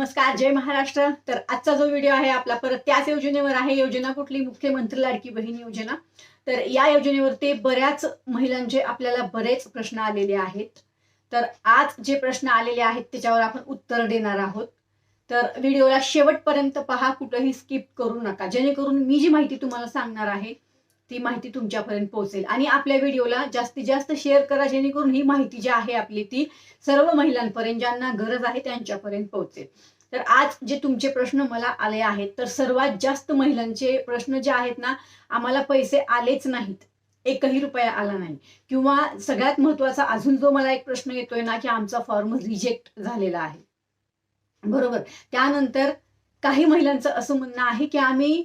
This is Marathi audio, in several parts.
नमस्कार जय महाराष्ट्र. तर आजचा जो व्हिडिओ आहे आपला परत त्याच योजनेवर आहे. योजना कुठली? मुख्यमंत्री लाडकी बहीण योजना. तर या योजनेवरती बऱ्याच महिलांचे आपल्याला बरेच प्रश्न आलेले आहेत. तर आज जे प्रश्न आलेले आहेत त्याच्यावर आपण उत्तर देणार आहोत. तर व्हिडिओला शेवटपर्यंत पहा कुठंही स्किप करू नका. जेणेकरून मी जी माहिती तुम्हाला सांगणार आहे ती माहिती तुमच्यापर्यंत पोहोचेल. आणि आपल्या व्हिडिओला जास्तीत जास्त शेअर करा जेणेकरून ही माहिती जी आहे आपली ती सर्व महिलांपर्यंत ज्यांना गरज आहे त्यांच्यापर्यंत पोहोचेल. तर आज जे तुमचे प्रश्न मला आले आहेत तर सर्वात जास्त महिलांचे प्रश्न जे आहेत ना आम्हाला पैसे आलेच नाहीत. एकही रुपया आला नाही. किंवा सगळ्यात महत्त्वाचा अजून जो मला एक प्रश्न येतोय ना की आमचा फॉर्म रिजेक्ट झालेला आहे. बरोबर? त्यानंतर काही महिलांचं असं म्हणणं आहे की आम्ही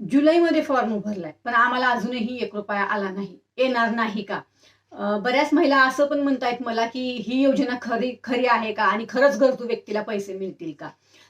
जुलैमध्ये फॉर्म उभारलाय. पण आम्हाला अजूनही एक रुपया आला नाही. येणार नाही का? बऱ्याच महिला असं पण म्हणतायत मला की ही योजना खरी खरी आहे का? आणि खरंच गरजू व्यक्तीला पैसे मिळतील का?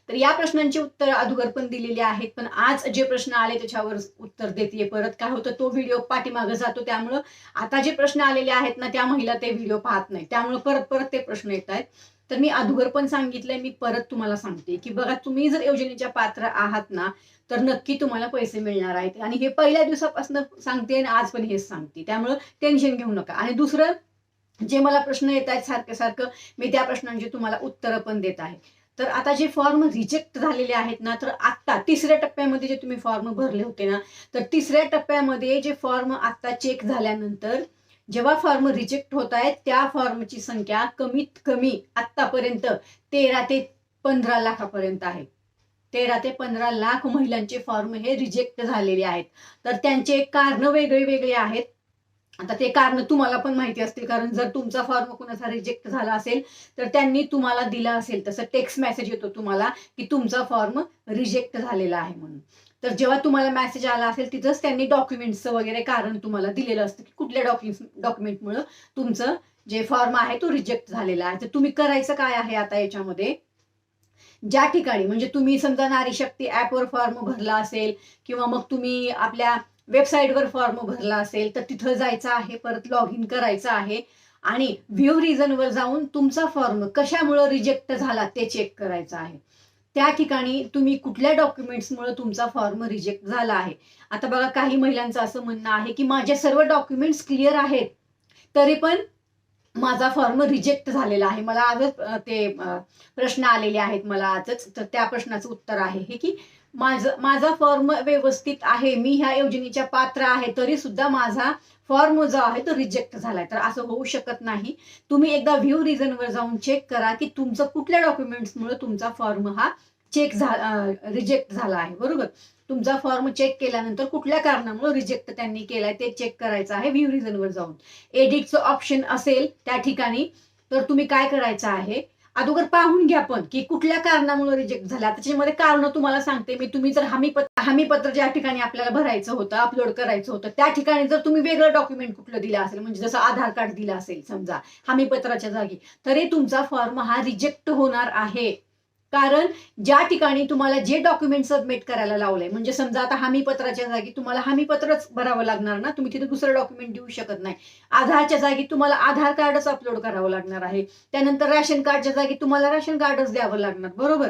तर या प्रश्नांची उत्तर अगोदर पण दिलेली आहेत. पण आज जे प्रश्न आले त्याच्यावर उत्तर देते परत. काय होतं तो व्हिडिओ पाठीमागे जातो. त्यामुळं आता जे प्रश्न आलेले आहेत ना त्या महिला ते व्हिडिओ पाहत नाही त्यामुळे परत परत ते प्रश्न येत आहेत तर मी अधुगर पण सांगितलंय. मी परत तुम्हाला सांगते की बघा तुम्ही जर योजनेच्या पात्र आहात ना तर नक्की तुम्हाला पैसे मिळणार आहेत. आणि हे पहिल्या दिवसापासून सांगते आणि आज पण हेच सांगते. त्यामुळं टेन्शन घेऊ नका. आणि दुसरं जे मला प्रश्न येत आहेत सारखं सारखं मी त्या प्रश्नांची तुम्हाला उत्तरं पण देत आहे. तर आता जे फॉर्म रिजेक्ट झालेले आहेत ना तर आत्ता तिसऱ्या टप्प्यामध्ये जे तुम्ही फॉर्म भरले होते ना तर तिसऱ्या टप्प्यामध्ये जे फॉर्म आत्ता चेक झाल्यानंतर जेव्हा फॉर्म रिजेक्ट होत आहेत त्या फॉर्मची संख्या कमीत कमी आत्तापर्यंत तेरा ते पंधरा लाखापर्यंत आहे. तेरा ते पंधरा लाख महिलांचे फॉर्म हे रिजेक्ट झालेले आहेत. तर त्यांचे कारण वेगळे वेगळे आहेत. आता ते कारण तुम्हाला पण माहिती असतील कारण जर तुमचा फॉर्म कुणाचा रिजेक्ट झाला असेल तर त्यांनी तुम्हाला दिला असेल. तसं टेक्स्ट मेसेज येतो तुम्हाला की तुमचा फॉर्म रिजेक्ट झालेला आहे म्हणून. तर जेव्हा तुम्हाला मेसेज आला असेल तिथंच त्यांनी डॉक्युमेंट्सचं वगैरे कारण तुम्हाला दिलेलं असतं की कुठल्या डॉक्युमेंट डॉक्युमेंटमुळं तुमचं जे फॉर्म आहे तो रिजेक्ट झालेला आहे. तर तुम्ही करायचं काय आहे आता याच्यामध्ये? ज्या ठिकाणी म्हणजे तुम्ही समजा नारी शक्ती ॲपवर फॉर्म भरला असेल किंवा मग तुम्ही आपल्या वेबसाईटवर फॉर्म भरला असेल तर तिथं जायचं आहे परत लॉग इन करायचं आहे आणि व्ह्यू रिझनवर जाऊन तुमचा फॉर्म कशामुळं रिजेक्ट झाला ते चेक करायचं आहे. त्या ठिकाणी तुम्ही कुठल्या डॉक्युमेंट्समुळे तुमचा फॉर्म रिजेक्ट झाला आहे? आता बघा काही महिलांचं असं म्हणणं आहे की माझे सर्व डॉक्युमेंट्स क्लिअर आहेत तरी पण माझा फॉर्म रिजेक्ट झालेला आहे. मला आजच ते प्रश्न आलेले आहेत मला आजच. तर त्या प्रश्नाचं उत्तर आहे हे की माझं माझा फॉर्म व्यवस्थित आहे. मी ह्या योजनेच्या पात्र आहे. तरी सुद्धा माझा फॉर्म जो आहे तो रिजेक्ट झालाय. तर असं होऊ शकत नाही. तुम्ही एकदा व्ह्यू रिझनवर जाऊन चेक करा की तुमचं कुठल्या डॉक्युमेंट्समुळे तुमचा फॉर्म हा चेक झाला रिजेक्ट झाला आहे. बरोबर? तुमचा फॉर्म चेक केल्यानंतर कुठल्या कारणामुळे रिजेक्ट त्यांनी केलाय ते चेक करायचं आहे व्ह्यू रिझनवर जाऊन. एडिटचं ऑप्शन असेल त्या ठिकाणी तर तुम्ही काय करायचं आहे? अगोदर पाहून घ्या पण की कुठल्या कारणामुळे रिजेक्ट झाला. त्याच्यामध्ये कारण तुम्हाला सांगते मी तुम्ही जर हमी पत्र हमी पत्र ज्या ठिकाणी आपल्याला भरायचं होतं अपलोड करायचं होतं त्या ठिकाणी जर तुम्ही वेगळं डॉक्युमेंट कुठलं दिलं असेल म्हणजे जसं आधार कार्ड दिलं असेल समजा हमी पत्राच्या जागी तरी तुमचा फॉर्म हा रिजेक्ट होणार आहे. कारण ज्या ठिकाणी तुम्हाला जे डॉक्युमेंट सबमिट करायला लावलंय म्हणजे समजा आता हमी पत्राच्या जागी तुम्हाला हमी पत्रच भरावं लागणार ना तुम्ही तिथे दुसरं डॉक्युमेंट देऊ शकत नाही. आधारच्या जागी तुम्हाला आधार कार्डच अपलोड करावं लागणार आहे. त्यानंतर राशन कार्डच्या जागी तुम्हाला राशन कार्डच द्यावं लागणार बरोबर?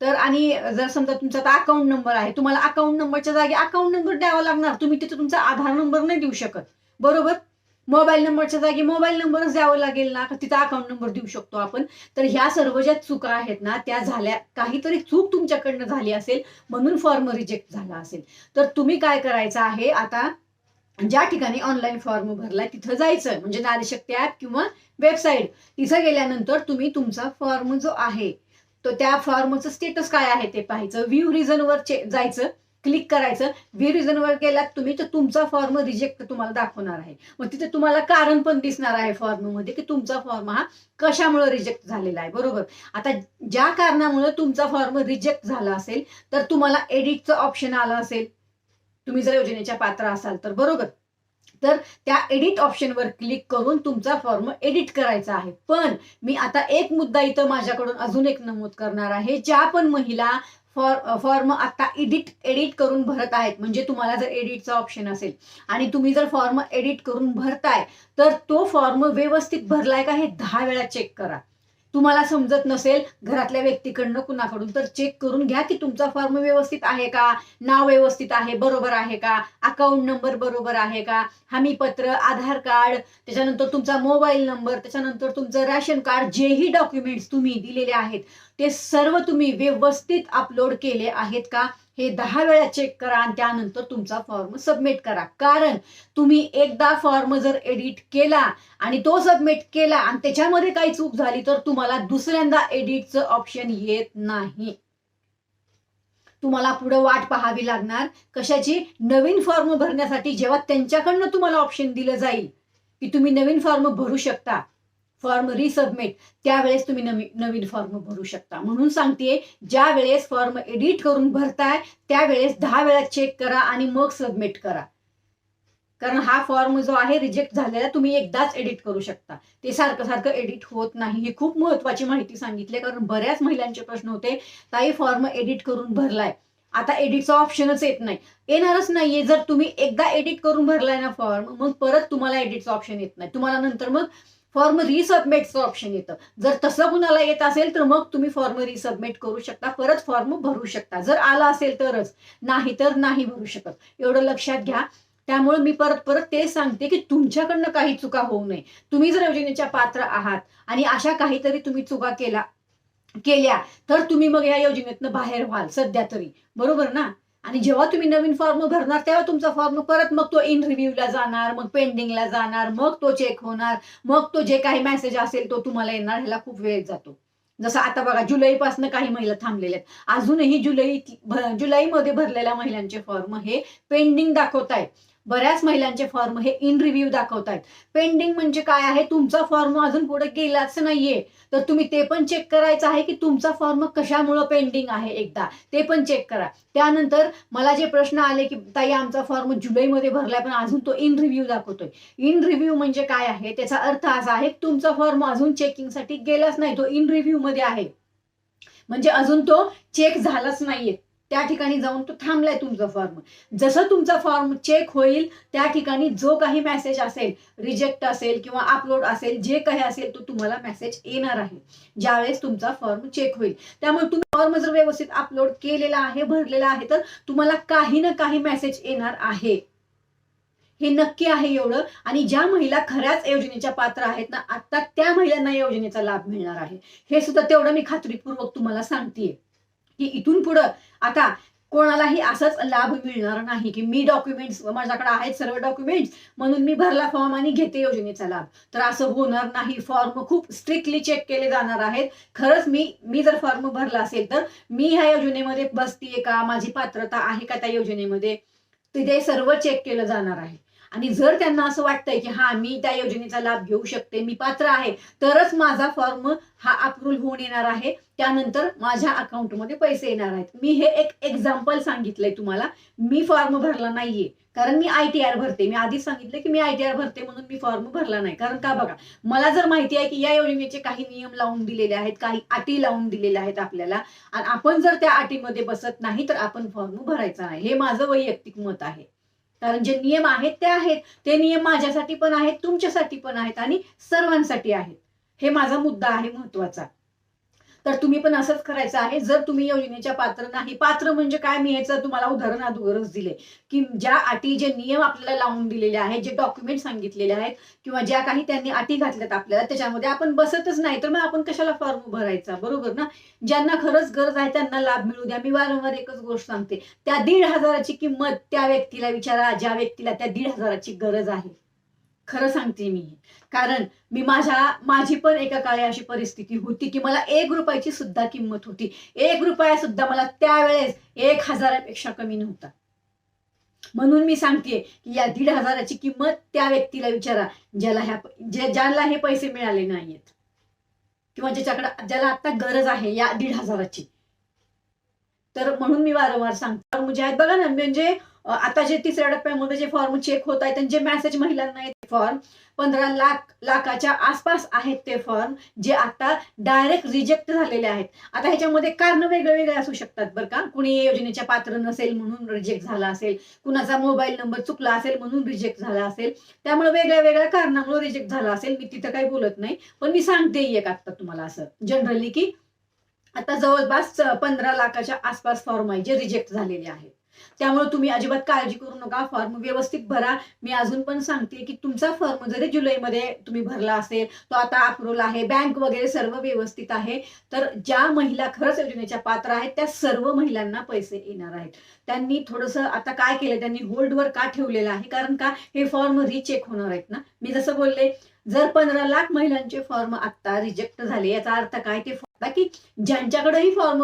तर आणि जर समजा तुमचा आता अकाउंट नंबर आहे तुम्हाला अकाउंट नंबरच्या जागी अकाउंट नंबर द्यावा लागणार तुम्ही तिथे तुमचा आधार नंबर नाही देऊ शकत बरोबर? मोबाईल नंबरच्या जागी मोबाईल नंबरच द्यावा लागेल ना तिथं अकाउंट नंबर देऊ शकतो आपण. तर ह्या सर्व ज्या चुका आहेत ना त्या झाल्या काहीतरी चूक तुमच्याकडनं झाली असेल म्हणून फॉर्म रिजेक्ट झाला असेल. तर तुम्ही काय करायचं आहे आता ज्या ठिकाणी ऑनलाईन फॉर्म भरलाय तिथं जायचं. म्हणजे नारीशक्ती ऍप किंवा वेबसाईट तिथं गेल्यानंतर तुम्ही तुमचा फॉर्म जो आहे तो त्या फॉर्मचं स्टेटस काय आहे ते पाहायचं. व्ह्यू रिझनवर जायचं. क्लिक करायचं. व्ही रिझनवर गेलात तुम्ही तर तुमचा फॉर्म रिजेक्ट तुम्हाला दाखवणार आहे. मग तिथे तुम्हाला कारण पण दिसणार आहे फॉर्ममध्ये की तुमचा फॉर्म हा कशामुळे रिजेक्ट झालेला आहे. बरोबर? आता ज्या कारणामुळे तुमचा फॉर्म रिजेक्ट झाला असेल तर तुम्हाला एडिटचं ऑप्शन आलं असेल. तुम्ही जर योजनेच्या पात्र असाल तर बरोबर? तर त्या एडिट ऑप्शनवर क्लिक करून तुमचा फॉर्म एडिट करायचा आहे. पण मी आता एक मुद्दा इथं माझ्याकडून अजून एक नमूद करणार आहे. ज्या पण महिला फॉर फॉर्म आता एडिट एडिट करून भरत आहेत. म्हणजे तुम्हाला जर एडिटचा ऑप्शन असेल आणि तुम्ही जर फॉर्म एडिट करून भरताय तर तो फॉर्म व्यवस्थित भरलाय का हे दहा वेळा चेक करा. तुम्हाला समजत नसेल घरातल्या व्यक्तीकडनं कुणाकडून तर चेक करून घ्या की तुमचा फॉर्म व्यवस्थित आहे का? नाव व्यवस्थित आहे बरोबर आहे का? अकाउंट नंबर बरोबर आहे का? हमीपत्र आधार कार्ड त्याच्यानंतर तुमचा मोबाईल नंबर त्याच्यानंतर तुमचं राशन कार्ड जेही डॉक्युमेंट्स तुम्ही दिलेले आहेत ते सर्व तुम्ही व्यवस्थित अपलोड केले आहेत का? हे दहा वेळा चेक करा आणि त्यानंतर तुमचा फॉर्म सबमिट करा. कारण तुम्ही एकदा फॉर्म जर एडिट केला आणि तो सबमिट केला आणि त्याच्यामध्ये काही चूक झाली तर तुम्हाला दुसऱ्यांदा एडिटचं ऑप्शन येत नाही. तुम्हाला पुढे वाट पाहावी लागणार. कशाची? नवीन फॉर्म भरण्यासाठी जेव्हा त्यांच्याकडनं तुम्हाला ऑप्शन दिलं जाईल की तुम्ही नवीन फॉर्म भरू शकता. फॉर्म रिसबमिट त्यावेळेस तुम्ही नवी नवीन फॉर्म भरू शकता. म्हणून सांगते ज्या वेळेस फॉर्म एडिट करून भरताय त्यावेळेस दहा वेळा चेक करा आणि मग सबमिट करा. कारण हा फॉर्म जो आहे रिजेक्ट झालेला तुम्ही एकदाच एडिट करू शकता. ते सारखं सारखं एडिट होत नाही. ही खूप महत्वाची माहिती सांगितली कारण बऱ्याच महिलांचे प्रश्न होते ताई फॉर्म एडिट करून भरलाय. आता एडिटचा ऑप्शनच येत नाही. येणारच नाहीये. जर तुम्ही एकदा एडिट करून भरलाय ना फॉर्म मग परत तुम्हाला एडिटचा ऑप्शन येत नाही. तुम्हाला नंतर मग फॉर्म रिसबमिटचं ऑप्शन येतं. जर तसं कुणाला येत असेल तर मग तुम्ही फॉर्म रिसबमिट करू शकता. परत फॉर्म भरू शकता. जर आला असेल तरच. नाही तर नाही भरू शकत. एवढं लक्षात घ्या. त्यामुळे मी परत परत तेच सांगते की तुमच्याकडनं काही चुका होऊ नये. तुम्ही जर योजनेच्या पात्र आहात आणि अशा काहीतरी तुम्ही चुका केला केल्या तर तुम्ही मग या योजनेतनं बाहेर व्हाल सध्या तरी. बरोबर ना? आणि जेव्हा तुम्ही नवीन फॉर्म भरणार तेव्हा तुमचा फॉर्म परत मग तो इन रिव्ह्यूला जाणार मग पेंडिंगला जाणार मग तो चेक होणार मग तो जे काही मेसेज असेल तो तुम्हाला येणार ह्याला खूप वेळ जातो. जसं आता बघा जुलैपासून काही महिला थांबलेल्या आहेत. अजूनही जुलै जुलैमध्ये भरलेल्या महिलांचे फॉर्म हे पेंडिंग दाखवत आहेत बऱ्याच महिलांचे फॉर्म हे इन रिव्ह्यू दाखवत आहेत पेंडिंग म्हणजे काय आहे? तुमचा फॉर्म अजून पुढे गेलाच नाहीये. तर तुम्ही ते पण चेक करायचं आहे की तुमचा फॉर्म कशामुळं पेंडिंग आहे एकदा. ते पण चेक करा. त्यानंतर मला जे प्रश्न आले की ताई आमचा फॉर्म जुलैमध्ये भरलाय पण अजून तो इन रिव्ह्यू दाखवतोय. इन रिव्ह्यू म्हणजे काय आहे? त्याचा अर्थ असा आहे तुमचा फॉर्म अजून चेकिंगसाठी गेलाच नाही. तो इन रिव्ह्यू मध्ये आहे. म्हणजे अजून तो चेक झालाच नाहीये. त्या ठिकाणी जाऊन तो थांबलाय तुमचा फॉर्म जसं तुमचा फॉर्म चेक होईल त्या ठिकाणी जो काही मेसेज असेल रिजेक्ट असेल किंवा अपलोड असेल जे काही असेल तो तुम्हाला मेसेज येणार आहे. ज्यावेळेस तुमचा फॉर्म चेक होईल. त्यामुळे तुम्ही फॉर्म जर व्यवस्थित अपलोड केलेला आहे भरलेला आहे तर तुम्हाला काही ना काही मेसेज येणार आहे. हे नक्की आहे एवढं. आणि ज्या महिला खऱ्याच योजनेच्या पात्र आहेत ना आता त्या महिलांना योजनेचा लाभ मिळणार आहे. हे सुद्धा तेवढं मी खात्रीपूर्वक तुम्हाला सांगतेय. की इथून पुढं आता कोणालाही असाच लाभ मिळणार नाही की मी डॉक्युमेंट्स माझ्याकडे आहेत सर्व डॉक्युमेंट्स म्हणून मी भरला फॉर्म आणि घेते योजनेचा लाभ. तर असं होणार नाही. फॉर्म खूप स्ट्रिक्टली चेक केले जाणार आहेत. खरंच मी मी जर फॉर्म भरला असेल तर मी ह्या योजनेमध्ये बसतीये का? माझी पात्रता आहे का त्या योजनेमध्ये? तिथे सर्व चेक केलं जाणार आहे. आणि जर त्यांना असं वाटतंय की हा मी त्या योजनेचा लाभ घेऊ शकते मी पात्र आहे तरच माझा फॉर्म हा अप्रूव्ह होऊन येणार आहे. त्यानंतर माझ्या अकाउंटमध्ये पैसे येणार आहेत. मी हे एक एक्झाम्पल सांगितलंय तुम्हाला. मी फॉर्म भरला नाहीये. कारण मी आय टी आर भरते. मी आधीच सांगितलं की मी आय टी आर भरते म्हणून मी फॉर्म भरला नाही. कारण का बघा मला जर माहिती आहे की या योजनेचे काही नियम लावून दिलेले आहेत काही अटी लावून दिलेल्या आहेत आपल्याला आणि आपण जर त्या अटीमध्ये बसत नाही तर आपण फॉर्म भरायचा नाही. हे माझं वैयक्तिक मत आहे. कारण जे नियम आहेत ते आहेत. ते नियम माझ्यासाठी पण आहेत तुमच्यासाठी पण आहेत आणि सर्वांसाठी आहेत. हे माझा मुद्दा आहे महत्त्वाचा तर तुम्ही पण असंच करायचं आहे. जर तुम्ही योजनेच्या पात्र नाही पात्र म्हणजे काय? मी याचं तुम्हाला उदाहरण अगोदरच दिले. की ज्या अटी जे नियम आपल्याला लावून दिलेले आहेत जे डॉक्युमेंट सांगितलेले आहेत किंवा ज्या काही त्यांनी अटी घातल्यात आपल्याला त्याच्यामध्ये आपण बसतच नाही तर मग आपण कशाला फॉर्म भरायचा? बरोबर ना? ज्यांना खरंच गरज आहे त्यांना लाभ मिळू द्या. मी वारंवार एकच गोष्ट सांगते. त्या दीड हजाराची किंमत त्या व्यक्तीला विचारा. ज्या व्यक्तीला त्या दीड हजाराची गरज आहे. खरं सांगते मी. कारण मी माझ्या माझी पण एका काळी अशी परिस्थिती होती की मला एक रुपयाची सुद्धा किंमत होती. एक रुपया सुद्धा मला त्यावेळेस एक हजारापेक्षा कमी नव्हता. म्हणून मी सांगते की या दीड हजाराची किंमत त्या व्यक्तीला विचारा ज्याला ह्या जे ज्याला हे पैसे मिळाले नाहीयेत. किंवा ज्याच्याकडे ज्याला आता गरज आहे या दीड हजाराची. तर म्हणून मी वारंवार सांगतो. म्हणजे आहेत बघा ना म्हणजे आता जे तिसऱ्या टप्प्यामध्ये जे फॉर्म चेक होत आहेत जे मेसेज महिलांना येते फॉर्म पंधरा लाख लाखाच्या आसपास आहेत ते फॉर्म जे आता डायरेक्ट रिजेक्ट झालेले आहेत. आता ह्याच्यामध्ये कारण वेगळे वेगळे असू शकतात बरं का. कुणी योजनेच्या पात्र नसेल म्हणून रिजेक्ट झाला असेल. कुणाचा मोबाईल नंबर चुकला असेल म्हणून रिजेक्ट झाला असेल. त्यामुळे वेगळ्या वेगळ्या कारणामुळे रिजेक्ट झाला असेल. मी तिथं काही बोलत नाही. पण मी सांगते एक आता तुम्हाला असं. जनरली की आता जवळपास पंधरा लाखाच्या आसपास फॉर्म आहे जे रिजेक्ट झालेले आहेत. त्यामुळे तुम्ही अजिबात काळजी करू नका. फॉर्म व्यवस्थित भरा. मी अजून पण सांगते की तुमचा फॉर्म जरी जुलैमध्ये तुम्ही भरला असेल तो आता अप्रूव्हल आहे. बँक वगैरे सर्व व्यवस्थित आहे. तर ज्या महिला खरंच योजनेच्या पात्र आहेत त्या सर्व महिलांना पैसे येणार आहेत. त्यांनी थोडंसं आता काय केलं त्यांनी होल्डवर का ठेवलेलं आहे? कारण का हे फॉर्म रिचेक होणार आहेत ना? मी जसं बोलले जर पंधरा लाख महिलांचे फॉर्म आता रिजेक्ट झाले याचा अर्थ काय? ते फक्त की ज्यांच्याकडेही फॉर्म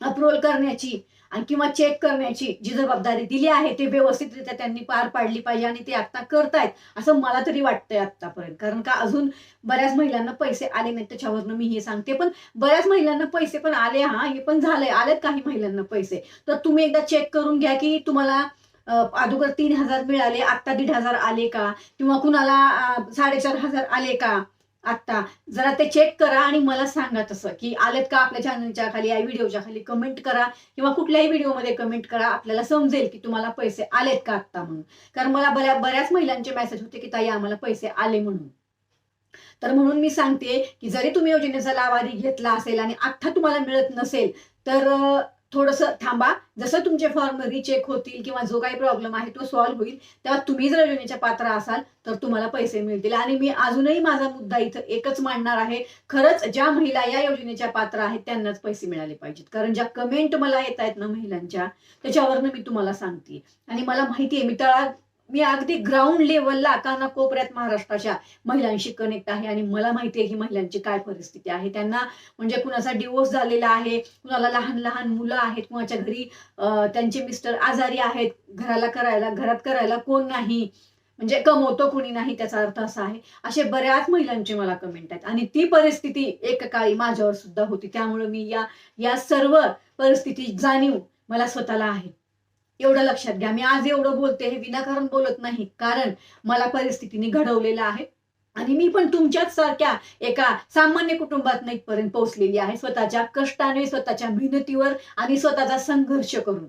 अप्रुव्हल करण्याची आणि किंवा चेक करण्याची जी जबाबदारी दिली आहे ते व्यवस्थितरित्या त्यांनी पार पाडली पाहिजे आणि ते आता करतायत असं मला तरी वाटतंय आतापर्यंत कारण का अजून बऱ्याच महिलांना पैसे आले नाहीत त्याच्यावरनं मी हे सांगते. पण बऱ्याच महिलांना पैसे पण आले हा हे पण झालंय. आलेत काही महिलांना पैसे. तर तुम्ही एकदा चेक करून घ्या की तुम्हाला अगोदर तीन हजार मिळाले आत्ता दीड हजार आले का? किंवा कुणाला साडेचार हजार आले का? आत्ता. जरा ते चेक करा आणि मला सांगा तसं की आलेत का आपल्या चॅनलच्या खाली या व्हिडिओच्या खाली? कमेंट करा किंवा कुठल्याही व्हिडिओमध्ये कमेंट करा. आपल्याला समजेल की तुम्हाला पैसे आलेत का आत्ता म्हणून. कारण मला बऱ्या बऱ्याच महिलांचे मेसेज होते की ताई आम्हाला पैसे आले म्हणून. तर म्हणून मी सांगते की जरी तुम्ही योजनेचा लाभ आधी घेतला असेल आणि आत्ता तुम्हाला मिळत नसेल तर थोडंसं थांबा. जसं तुमचे फॉर्म रिचेक होतील किंवा जो काही प्रॉब्लेम आहे तो सॉल्व्ह होईल तेव्हा तुम्ही जर योजनेच्या पात्र असाल तर तुम्हाला पैसे मिळतील. आणि मी अजूनही माझा मुद्दा इथं एकच मांडणार आहे. खरंच ज्या महिला या योजनेच्या पात्र आहेत त्यांनाच पैसे मिळाले पाहिजेत. कारण ज्या कमेंट मला येत आहेत ना महिलांच्या त्याच्यावरनं मी तुम्हाला सांगते. आणि मला माहिती आहे मी तळा मी अगदी ग्राउंड लेवलला काना कोपऱ्यात महाराष्ट्राच्या महिलांशी कनेक्ट आहे आणि मला माहिती आहे की महिलांची काय परिस्थिती आहे. त्यांना म्हणजे कुणाचा डिवोर्स झालेला आहे कुणाला लहान लहान मुलं आहेत कुणाच्या घरी त्यांचे मिस्टर आजारी आहेत घराला करायला घरात करायला कोण नाही? म्हणजे कमवतो कोणी नाही त्याचा अर्थ असा आहे. असे बऱ्याच महिलांचे मला कमेंट आहेत. आणि ती परिस्थिती एककाळी माझ्यावर सुद्धा होती. त्यामुळे मी या या सर्व परिस्थिती जाणीव मला स्वतःला आहे. एवढं लक्षात घ्या. मी आज एवढं बोलते हे विनाकारण बोलत नाही. कारण मला परिस्थितीने घडवलेलं आहे. आणि मी पण तुमच्याच सारख्या एका सामान्य कुटुंबात इथपर्यंत पोहोचलेली आहे. स्वतःच्या कष्टाने स्वतःच्या मेहनतीवर आणि स्वतःचा संघर्ष करून.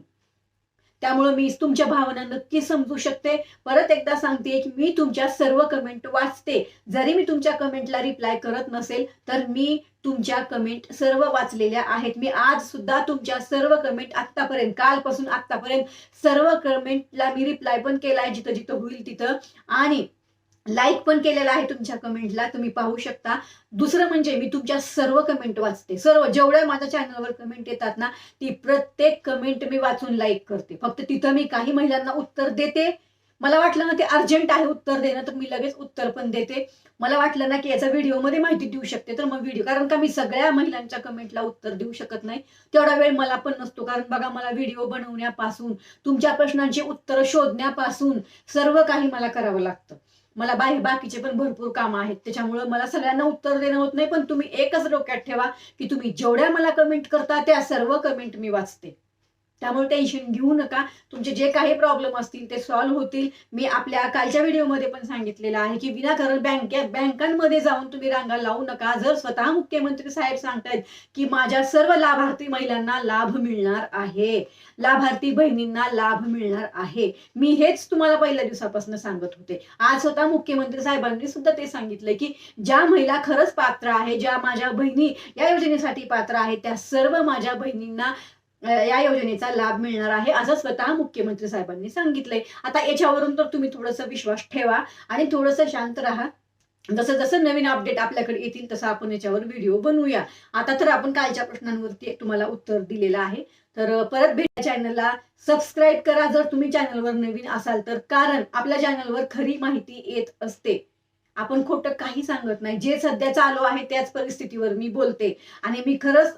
त्यामुळे मी तुमच्या भावना नक्की समजू शकते. परत एकदा सांगते की मी तुमच्या सर्व कमेंट वाचते. जरी मी तुमच्या कमेंटला रिप्लाय करत नसेल तर मी तुमच्या कमेंट सर्व वाचलेल्या आहेत. मी आज सुद्धा तुमच्या सर्व कमेंट आत्तापर्यंत कालपासून आत्तापर्यंत सर्व कमेंटला मी रिप्लाय पण केलाय जिथं जिथं होईल तिथं. आणि लाईक पण केलेला आहे तुमच्या कमेंटला तुम्ही पाहू शकता. दुसरं म्हणजे मी तुमच्या सर्व कमेंट वाचते. सर्व जेवढ्या माझ्या चॅनलवर कमेंट येतात ना ती प्रत्येक कमेंट मी वाचून लाईक करते. फक्त तिथं मी काही महिलांना उत्तर देते. मला वाटलं ना ते अर्जंट आहे उत्तर देणं तर मी लगेच उत्तर पण देते. मला वाटलं ना की याचा व्हिडिओमध्ये माहिती देऊ शकते तर मग व्हिडिओ कारण का मी सगळ्या महिलांच्या कमेंटला उत्तर देऊ शकत नाही. तेवढा वेळ मला पण नसतो. कारण बघा मला व्हिडिओ बनवण्यापासून तुमच्या प्रश्नांची उत्तरं शोधण्यापासून सर्व काही मला करावं लागतं. मला बाहेर बाकीचे पण भरपूर कामं आहेत. त्याच्यामुळे मला सगळ्यांना उत्तर देणं होत नाही पण तुम्ही एकच डोक्यात ठेवा की तुम्ही जेवढ्या मला कमेंट करता त्या सर्व कमेंट मी वाचते. त्यामुळे टेन्शन घेऊ नका. तुमचे जे काही प्रॉब्लेम असतील ते सॉल्व्ह होतील. मी आपल्या कालच्या व्हिडिओमध्ये पण सांगितलेलं आहे की विनाकारण बँके बँकांमध्ये जाऊन तुम्ही रांगा लावू नका. जर स्वतः मुख्यमंत्री साहेब सांगतायत की माझ्या सर्व लाभार्थी महिलांना लाभ मिळणार आहे. लाभार्थी बहिणींना लाभ मिळणार आहे. मी हेच तुम्हाला पहिल्या दिवसापासून सांगत होते. आज स्वतः मुख्यमंत्री साहेबांनी सुद्धा ते सांगितलंय की ज्या महिला खरंच पात्र आहे ज्या माझ्या बहिणी या योजनेसाठी पात्र आहेत त्या सर्व माझ्या बहिणींना या योजनेचा लाभ मिळणार आहे असं स्वतः मुख्यमंत्री साहेबांनी सांगितलंय. आता याच्यावरून तर तुम्ही थोडंसं विश्वास ठेवा आणि थोडंसं शांत राहा. जसं जसं नवीन अपडेट आपल्याकडे येतील तसं आपण याच्यावर व्हिडिओ बनवूया. आता तर आपण कालच्या प्रश्नांवरती तुम्हाला उत्तर दिलेलं आहे. तर परत भेट चॅनलला सबस्क्राईब करा जर तुम्ही चॅनलवर नवीन असाल तर. कारण आपल्या चॅनलवर खरी माहिती येत असते. आपण खोटं काही सांगत नाही. जे सध्या चालू आहे त्याच परिस्थितीवर मी बोलते. आणि मी खरंच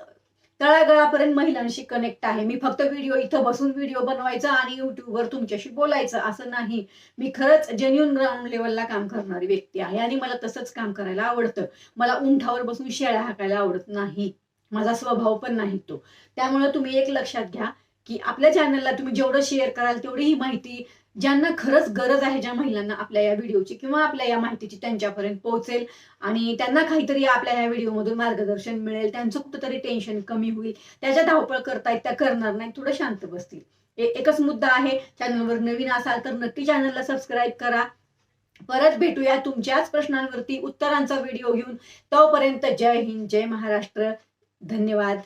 तळागळापर्यंत महिलांशी कनेक्ट आहे. मी फक्त व्हिडिओ इथं बसून व्हिडिओ बनवायचा आणि युट्यूबवर तुमच्याशी बोलायचं असं नाही. मी खरंच जेन्युन ग्राउंड लेवलला काम करणारी व्यक्ती आहे आणि मला तसंच काम करायला आवडतं. मला उंठावर बसून शेळ्या हाकायला आवडत नाही. माझा स्वभाव पण नाही तो. त्यामुळे तुम्ही एक लक्षात घ्या की आपल्या चॅनलला तुम्ही जेवढं शेअर कराल तेवढी ही माहिती ज्यांना खरंच गरज आहे ज्या महिलांना आपल्या या व्हिडिओची किंवा आपल्या या माहितीची त्यांच्यापर्यंत पोहोचेल आणि त्यांना काहीतरी आपल्या या व्हिडिओमधून मार्गदर्शन मिळेल त्यांचं कुठंतरी टेन्शन कमी होईल त्याच्या धावपळ करतायत त्या करणार नाही थोडं शांत बसतील. एकच मुद्दा आहे चॅनलवर नवीन असाल तर नक्की चॅनलला सबस्क्राईब करा. परत भेटूया तुमच्याच प्रश्नांवरती उत्तरांचा व्हिडिओ घेऊन. तोपर्यंत जय हिंद जय महाराष्ट्र. धन्यवाद.